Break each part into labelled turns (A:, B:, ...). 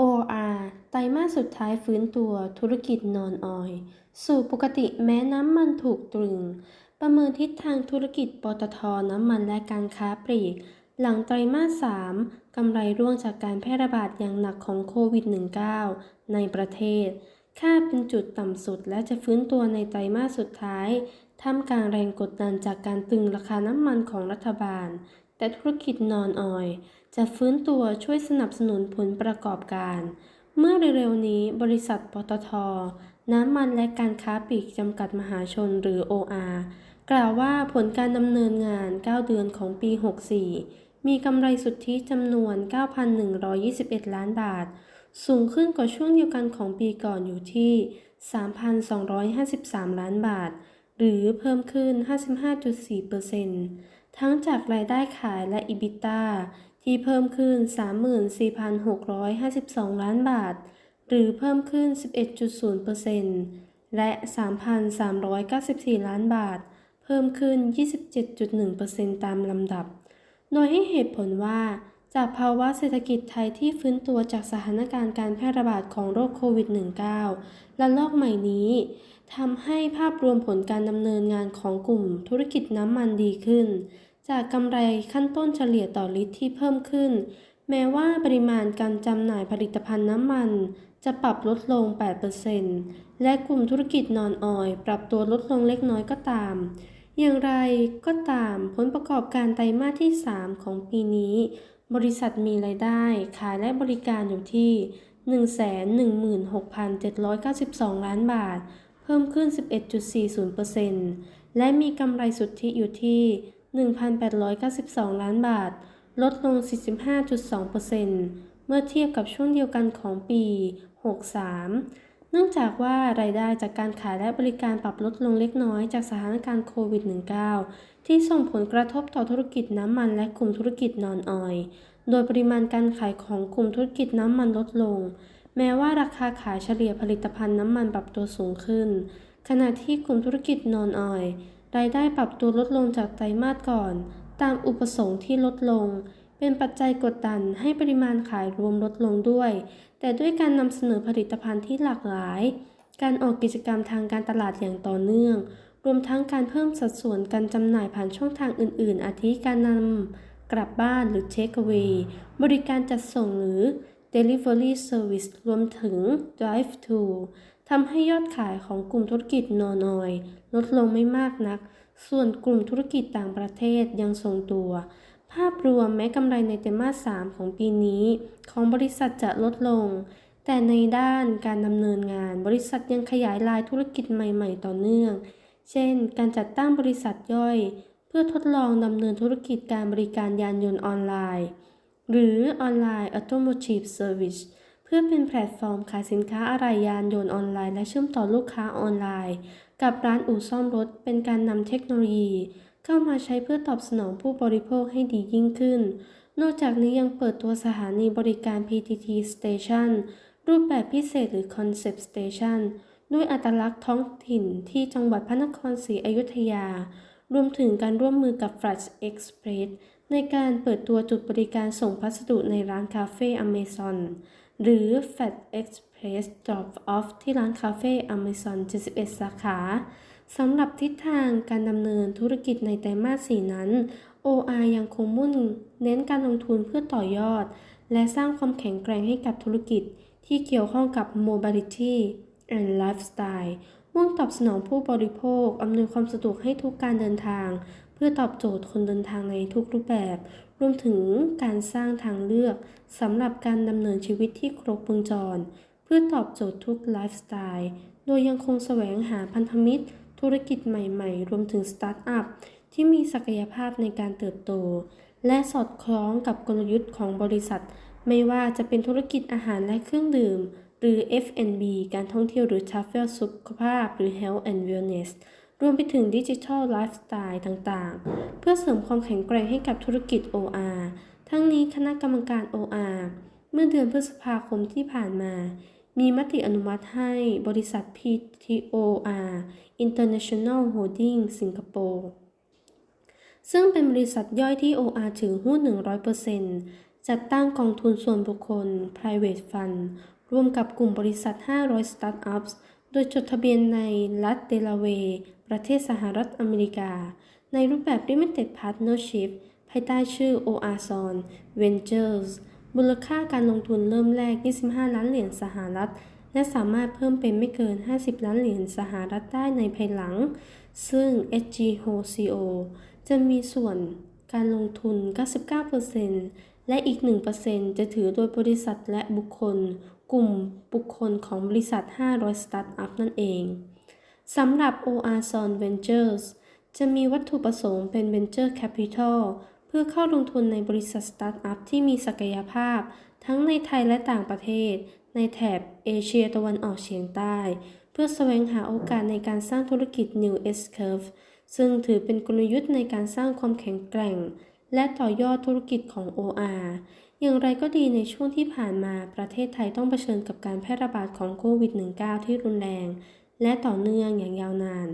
A: OR ไตรมาสสุดท้ายฟื้นตัวธุรกิจนอนออย สู่ปกติแม้น้ำมันถูกตรึง ประเมินทิศทางธุรกิจปตทน้ำมันและการค้าปลีก หลังไตรมาส 3 กำไรร่วงจากการแพร่ระบาดอย่างหนักของโควิด -19 ในประเทศ คาดเป็นจุดต่ำสุดและจะฟื้นตัวในไตรมาสสุดท้าย ท่ามกลางแรงกดดันจากการตึงราคาน้ำมันของรัฐบาล แต่ธุรกิจนอนออย จะฟื้นตัวช่วยสนับสนุนผลประกอบการ เมื่อเร็วๆนี้บริษัทปตท น้ำมันและการค้าปลีกจำกัดมหาชนหรือ OR กล่าวว่าผลการดำเนินงาน 9 เดือนของปี 64 มีกำไรสุทธิจำนวน 9,121 ล้านบาท สูงขึ้นกว่าช่วงเดียวกันของปีก่อนอยู่ที่ 3,253 ล้านบาท หรือเพิ่มขึ้น 55.4% ทั้งจากรายได้ขายและ EBITDA ที่เพิ่มขึ้น 34,652 ล้านบาท หรือเพิ่มขึ้น 11.0%และ 3,394 ล้านบาท เพิ่มขึ้น 27.1%ตามลำดับ โดยให้เหตุผลว่าจากภาวะเศรษฐกิจไทยที่ฟื้นตัวจากสถานการณ์การแพร่ระบาดของโรคโควิด -19 และลอกใหม่นี้ทำให้ภาพรวมผลการดำเนินงานของกลุ่มธุรกิจน้ำมันดีขึ้น จากกำไรขั้นต้นเฉลี่ยต่อลิตรที่เพิ่มขึ้น แม้ว่าปริมาณการจำหน่ายผลิตภัณฑ์น้ำมัน จะปรับลดลง 8%และกลุ่มธุรกิจนอนออยล์ปรับตัวลดลงเล็กน้อยก็ตาม อย่างไรก็ตามผลประกอบการไตรมาสที่ 3 ของปีนี้ บริษัทมีรายได้ ขายและบริการอยู่ที่ 116,792 ล้านบาท เพิ่มขึ้น 11.40%และมีกำไรสุทธิอยู่ที่ 1,892 ล้านบาท ลดลง 45.2%เมื่อเทียบกับช่วงเดียวกันของปี 63 เนื่องจากว่ารายได้จากการขายและบริการปรับลดลงเล็กน้อยจากสถานการณ์โควิด -19 ที่ส่งผลกระทบต่อธุรกิจน้ำมันและกลุ่มธุรกิจนอนออยล์โดยปริมาณการขายของกลุ่มธุรกิจน้ำมันลดลง แม้ว่าราคาขายเฉลี่ยผลิตภัณฑ์น้ำมันปรับตัวสูงขึ้น ขณะที่กลุ่มธุรกิจนอนออยล์ รายได้ปรับตัวลดลงจากไตรมาสก่อน ตามอุปสงค์ที่ลดลง เป็นปัจจัยกดดันให้ปริมาณขายรวมลดลงด้วย แต่ด้วยการนำเสนอผลิตภัณฑ์ที่หลากหลาย การออกกิจกรรมทางการตลาดอย่างต่อเนื่อง รวมทั้งการเพิ่มสัดส่วนการจำหน่ายผ่านช่องทางอื่น ๆ อาทิการนำกลับบ้านหรือ Take away บริการจัดส่งหรือ Delivery Service รวมถึง Drive to ทำให้ยอดขายของกลุ่มธุรกิจนอนอย ลดลงไม่มากนัก ส่วนกลุ่มธุรกิจต่างประเทศยังทรงตัว ภาพรวมแม้กำไรในไตรมาส 3 ของปีนี้ ของบริษัทจะลดลง แต่ในด้านการดำเนินงานบริษัทยังขยายรายธุรกิจใหม่ๆ ต่อเนื่อง เช่น การจัดตั้งบริษัทย่อย เพื่อทดลองดำเนินธุรกิจการบริการยานยนต์ออนไลน์ หรือออนไลน์ Automotive Service เพื่อเป็นแพลตฟอร์มขายสินค้าอะไหล่ยานยนต์ออนไลน์และเชื่อมต่อลูกค้าออนไลน์ กับร้านอู่ซ่อมรถ เป็นการนำเทคโนโลยี เข้ามาใช้เพื่อตอบสนองผู้บริโภคให้ดียิ่งขึ้น นอกจากนี้ยังเปิดตัวสถานีบริการ PTT Station รูปแบบพิเศษหรือ Concept Station ด้วยอัตลักษณ์ท้องถิ่นที่จังหวัดพระนครศรีอยุธยา รวมถึงการร่วมมือกับ Flash Express ในการเปิดตัวจุดบริการส่งพัสดุในร้านคาเฟ่ Amazon หรือ Fat Express Drop Off ที่ร้านคาเฟ่ Amazon 71 สาขาสำหรับทิศทางการดำเนินธุรกิจในไตรมาส 4 นั้น OR ยังคงมุ่งเน้นการลงทุนเพื่อต่อยอด และสร้างความแข็งแกร่งให้กับธุรกิจที่เกี่ยวข้องกับ Mobility and Lifestyle มุ่งตอบสนองผู้บริโภค อำนวยความสะดวกให้ทุกการเดินทาง เพื่อตอบโจทย์คนเดินทางในทุกรูปแบบ รวมถึงการสร้างทางเลือกสำหรับการดำเนินชีวิตที่ครบวงจร เพื่อตอบโจทย์ทุกไลฟ์สไตล์ โดยยังคงแสวงหาพันธมิตร ธุรกิจใหม่ๆ รวมถึงสตาร์ทอัพที่มีศักยภาพในการเติบโต และสอดคล้องกับกลยุทธ์ของบริษัท ไม่ว่าจะเป็นธุรกิจอาหารและเครื่องดื่ม หรือ F&B การท่องเที่ยวหรือ Travel สุขภาพ หรือ Health and Wellness รวมไปถึงดิจิทัลไลฟ์สไตล์ต่างๆ เพื่อเสริมความแข็งแกร่งให้กับธุรกิจ OR ทั้งนี้คณะกรรมการ OR เมื่อเดือนพฤษภาคมที่ผ่านมา มีมติอนุมัติให้บริษัท PTOR International Holdings สิงคโปร์ซึ่งเป็นบริษัทย่อยที่ OR ถือหุ้น 100%จัดตั้งกองทุนส่วนบุคคล private fund ร่วมกับกลุ่มบริษัท 500 startups โดยจดทะเบียนในรัฐเดลาเวร์ ประเทศสหรัฐอเมริกา ในรูปแบบ Limited Partnership ภายใต้ชื่อ OR Son Ventures มูลค่าการลงทุนเริ่มแรก 25 ล้านเหรียญสหรัฐ และสามารถเพิ่มเป็นไม่เกิน 50 ล้านเหรียญสหรัฐได้ในภายหลัง ซึ่ง SG HoCO จะมีส่วนการลงทุน 99%และอีก 1%จะถือโดยบริษัทและบุคคล กลุ่มบุคคลของบริษัท 500 สตาร์ทอัพนั่นเอง สำหรับ OR Son Ventures จะมีวัตถุประสงค์เป็น Venture Capital เพื่อเข้าลงทุนในบริษัทสตาร์ทอัพที่มีศักยภาพ ทั้งในไทยและต่างประเทศ ในแถบเอเชียตะวันออกเฉียงใต้ เพื่อแสวงหาโอกาสในการสร้างธุรกิจ New S Curve ซึ่งถือเป็นกลยุทธ์ในการสร้างความแข็งแกร่ง และต่อยอดธุรกิจของ OR อย่างไรก็ดีในช่วงที่ผ่านมาประเทศไทยต้องเผชิญกับการแพร่ระบาดของโควิด -19 ที่รุนแรง และต่อเนื่องอย่างยาวนาน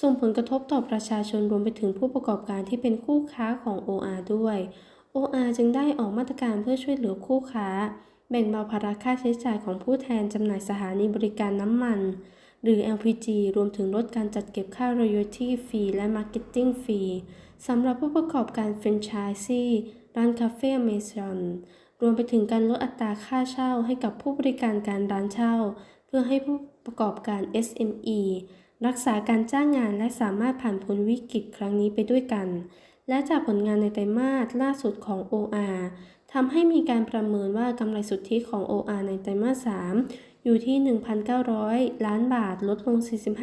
A: ส่งผลกระทบต่อประชาชนรวมไปถึงผู้ประกอบการที่เป็นคู่ค้าของ OR ด้วย OR จึงได้ออกมาตรการเพื่อช่วยเหลือคู่ค้า แบ่งเบาภาระค่าใช้จ่ายของผู้แทนจำหน่ายสถานีบริการน้ำมัน หรือ LPG รวมถึงลดการจัดเก็บค่า royalty fee และ marketing fee สำหรับผู้ประกอบการแฟรนไชส์ซี่ร้านคาเฟ่เมซอนรวมไปถึงการลดอัตราค่าเช่าให้กับผู้บริการการร้านเช่า เพื่อให้ผู้ ประกอบการ SME รักษาการจ้างงานและสามารถผ่านพ้นวิกฤตครั้งนี้ไปด้วยกัน และจากผลงานในไตรมาสล่าสุดของ OR ทำให้มีการประเมินว่ากำไรสุทธิของ OR ในไตรมาส 3 อยู่ที่ 1,900 ล้านบาท ลดลง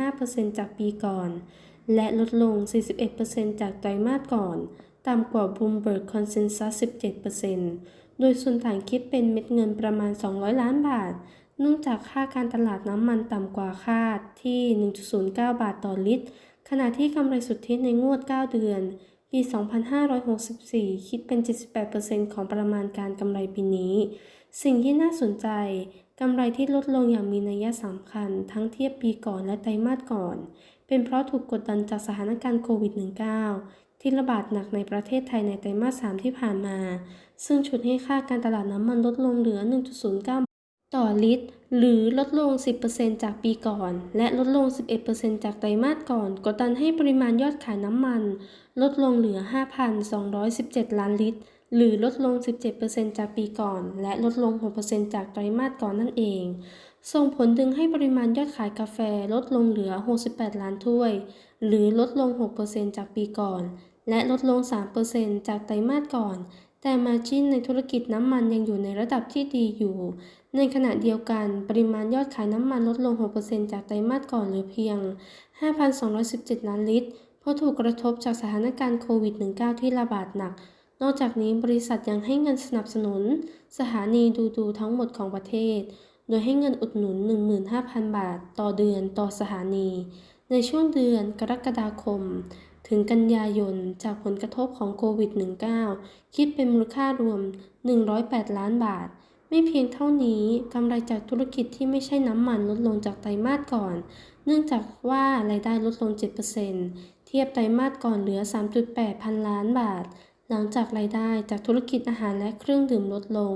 A: 45%จากปีก่อน และลดลง 41%จากไตรมาสก่อน ต่ำกว่า Bloomberg Consensus 17%โดยส่วนต่างคิดเป็นเม็ดเงินประมาณ 200 ล้านบาท เนื่องจากค่าการตลาดน้ำมันต่ำกว่าคาดที่ 1.09 บาทต่อลิตร ขณะที่กำไรสุทธิในงวด 9 เดือน ปี 2564 คิดเป็น 78%ของประมาณการกำไรปีนี้ สิ่งที่น่าสนใจ กำไรที่ลดลงอย่างมีนัยสำคัญ ทั้งเทียบปีก่อนและไตรมาสก่อน เป็นเพราะถูกกดดันจากสถานการณ์โควิด -19 ที่ระบาดหนักในประเทศไทยในไตรมาส 3 ที่ผ่านมา ซึ่งฉุดให้ค่าการตลาดน้ำมันลดลงเหลือ 1.09 ต่อลิตร หรือลดลง 10%จากปีก่อน และลดลง 11%จากไตรมาสก่อน กดดันให้ปริมาณยอดขายน้ำมัน ลดลงเหลือ 5,217 ล้านลิตร หรือลดลง 17%จากปีก่อน และลดลง 6%จากไตรมาสก่อนนั่นเอง ส่งผลดึงให้ปริมาณยอดขายกาแฟลดลงเหลือ 68 ล้านถ้วย หรือลดลง 6%จากปีก่อน และลดลง 3%จากไตรมาสก่อนแต่มาจิ้นในธุรกิจน้ำมันยังอยู่ในระดับที่ดีอยู่ ในขณะเดียวกันปริมาณยอดขายน้ำมันลดลง 6%จากไตรมาสก่อนเหลือเพียง 5,217 ล้านลิตร เพราะถูกกระทบจากสถานการณ์โควิด -19 ที่ระบาดหนัก นอกจากนี้บริษัทยังให้เงินสนับสนุน สถานีดูดูทั้งหมดของประเทศ โดยให้เงินอุดหนุน 15,000 บาท ต่อเดือนต่อสถานี ในช่วงเดือนกรกฎาคม ถึงกันยายนจากผลกระทบของโควิด -19 คิดเป็นมูลค่ารวม 108 ล้านบาท ไม่เพียงเท่านี้กำไรจากธุรกิจที่ไม่ใช่น้ำมันลดลงจากไตรมาสก่อน เนื่องจากว่ารายได้ลดลง 7%เทียบไตรมาสก่อนเหลือ 3.8 พันล้านบาท หลังจากรายได้จากธุรกิจอาหารและเครื่องดื่มลดลง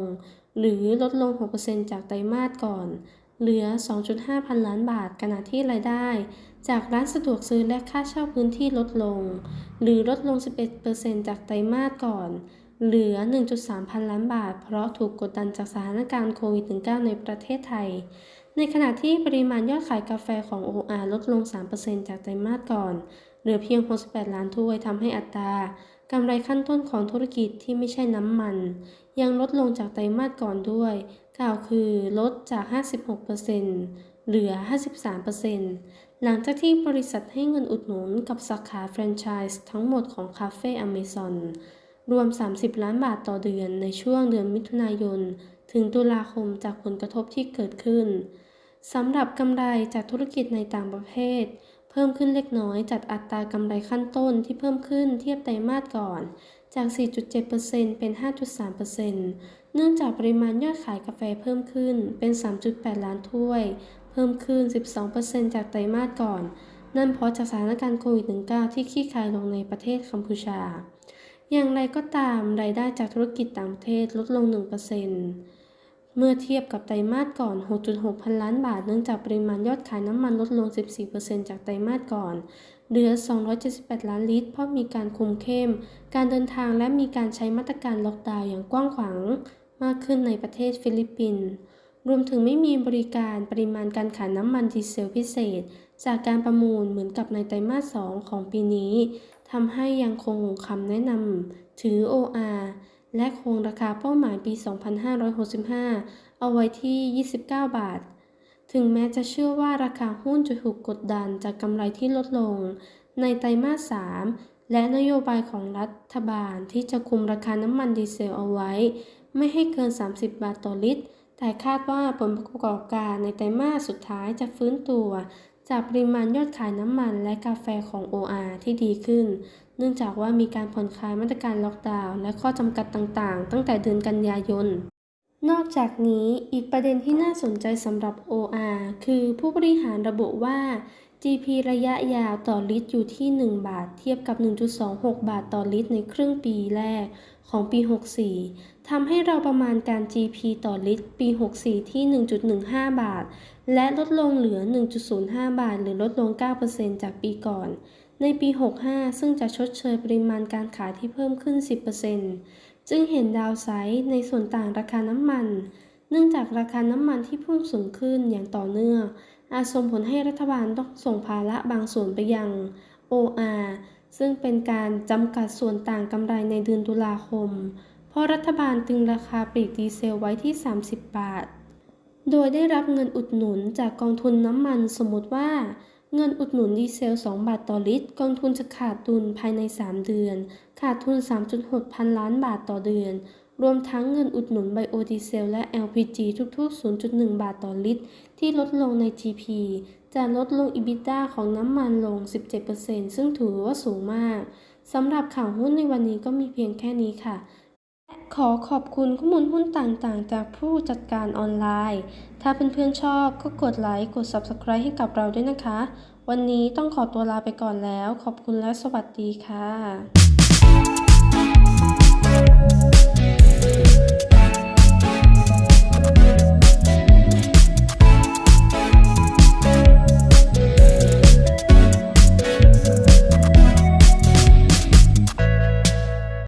A: หรือลดลง 6%จากไตรมาสก่อน เหลือ 2.5 พันล้านบาทขณะที่รายได้ จากร้านสะดวกซื้อและค่าเช่าพื้นที่ลดลง หรือลดลง 11%จากไตรมาสก่อน เหลือ 1.3 พันล้านบาท เพราะถูกกดดันจากสถานการณ์โควิด -19 ในประเทศไทย ในขณะที่ปริมาณยอดขายกาแฟของ OR ลดลง 3%จากไตรมาสก่อน เหลือเพียง 68 ล้านถ้วยทำให้อัตรากำไรขั้นต้นของธุรกิจที่ไม่ใช่น้ำมัน ยังลดลงจากไตรมาสก่อนด้วย กล่าวคือลดจาก 56%เหลือ 53%หลังจากที่บริษัทให้เงินอุดหนุนกับสาขาแฟรนไชส์ทั้งหมดของคาเฟ่อเมซอน รวม 30 ล้านบาทต่อเดือนในช่วงเดือนมิถุนายน ถึงตุลาคมจากผลกระทบที่เกิดขึ้นสำหรับกำไรจากธุรกิจในต่างประเทศ เพิ่มขึ้นเล็กน้อยจากอัตรากำไรขั้นต้นที่เพิ่มขึ้นเทียบไตรมาสก่อน จาก 4.7%เป็น 5.3%เนื่องจากปริมาณยอดขายกาแฟเพิ่มขึ้นเป็น 3.8 ล้านถ้วย เพิ่มขึ้น 12%จากไตรมาสก่อน นั่นเพราะจากสถานการณ์โควิด -19 ที่คลี่คลายลงในประเทศกัมพูชา อย่างไรก็ตามรายได้จากธุรกิจต่างประเทศลดลง 1%เมื่อเทียบกับไตรมาสก่อน 6.6 พันล้านบาท เนื่องจากปริมาณยอดขายน้ำมันลดลง 14%จากไตรมาสก่อน เหลือ 278 ล้านลิตร เพราะมีการคุมเข้ม การเดินทางและมีการใช้มาตรการล็อกดาวน์อย่างกว้างขวางมากขึ้นในประเทศฟิลิปปินส์รวมถึงไม่มีบริการปริมาณการขายน้ำมันดีเซลพิเศษ จากการประมูลเหมือนกับในไตรมาส 2 ของปีนี้ ทำให้ยังคงคำแนะนำถือ OR และคงราคาเป้าหมายปี 2565 เอาไว้ที่ 29 บาท ถึงแม้จะเชื่อว่าราคาหุ้นจะถูกกดดันจากกำไรที่ลดลง ในไตรมาส 3 และนโยบายของรัฐบาลที่จะคุมราคาน้ำมันดีเซลเอาไว้ ไม่ให้เกิน 30 บาทต่อลิตร แต่คาดว่าผลประกอบการในไตรมาสสุดท้ายจะฟื้นตัว จากปริมาณยอดขายน้ำมันและกาแฟของ OR ที่ดีขึ้น เนื่องจากว่ามีการผ่อนคลายมาตรการล็อกดาวน์และข้อจำกัดต่างๆ ตั้งแต่เดือนกันยายน นอกจากนี้อีกประเด็นที่น่าสนใจสำหรับ OR คือผู้บริหารระบุว่า GP ระยะยาวต่อลิตรอยู่ที่ 1 บาท เทียบกับ 1.26 บาทต่อลิตรในครึ่งปีแรก ของปี 64 ทำให้เราประมาณการ GP ต่อลิตรปี 64 ที่ 1.15 บาท และลดลงเหลือ 1.05 บาท หรือลดลง 9%จากปีก่อน ในปี 65 ซึ่งจะชดเชยปริมาณการขายที่เพิ่มขึ้น 10%จึงเห็นดาวไซด์ในส่วนต่างราคาน้ำมัน เนื่องจากราคาน้ำมันที่พุ่งสูงขึ้นอย่างต่อเนื่องอาจส่งผลให้รัฐบาลต้องส่งภาระบางส่วนไปยัง OR ซึ่งเป็นการจำกัดส่วนต่างกำไรในเดือนตุลาคม เพราะรัฐบาลตึงราคาปลีกดีเซลไว้ที่ 30 บาท โดยได้รับเงินอุดหนุนจากกองทุนน้ำมันสมมติว่า เงินอุดหนุนดีเซล 2 บาทต่อลิตร กองทุนจะขาดทุนภายใน 3 เดือน ขาดทุน 3.6 พันล้านบาทต่อเดือน รวมทั้งเงินอุดหนุนไบโอดีเซลและ LPG ทุกๆ 0.1 บาทต่อลิตร ที่ลดลงใน GP จะลดลง EBITDA ของน้ำมันลง 17%ซึ่งถือว่าสูงมาก สำหรับข่าวหุ้นในวันนี้ก็มีเพียงแค่นี้ค่ะ ขอขอบคุณข้อมูลหุ้นต่างๆ จากผู้จัดการออนไลน์ ถ้าเพื่อนๆชอบก็กดไลค์ กด Subscribe ให้กับเราด้วยนะคะ วันนี้ต้องขอตัวลาไปก่อนแล้ว ขอบคุณและสวัสดีค่ะ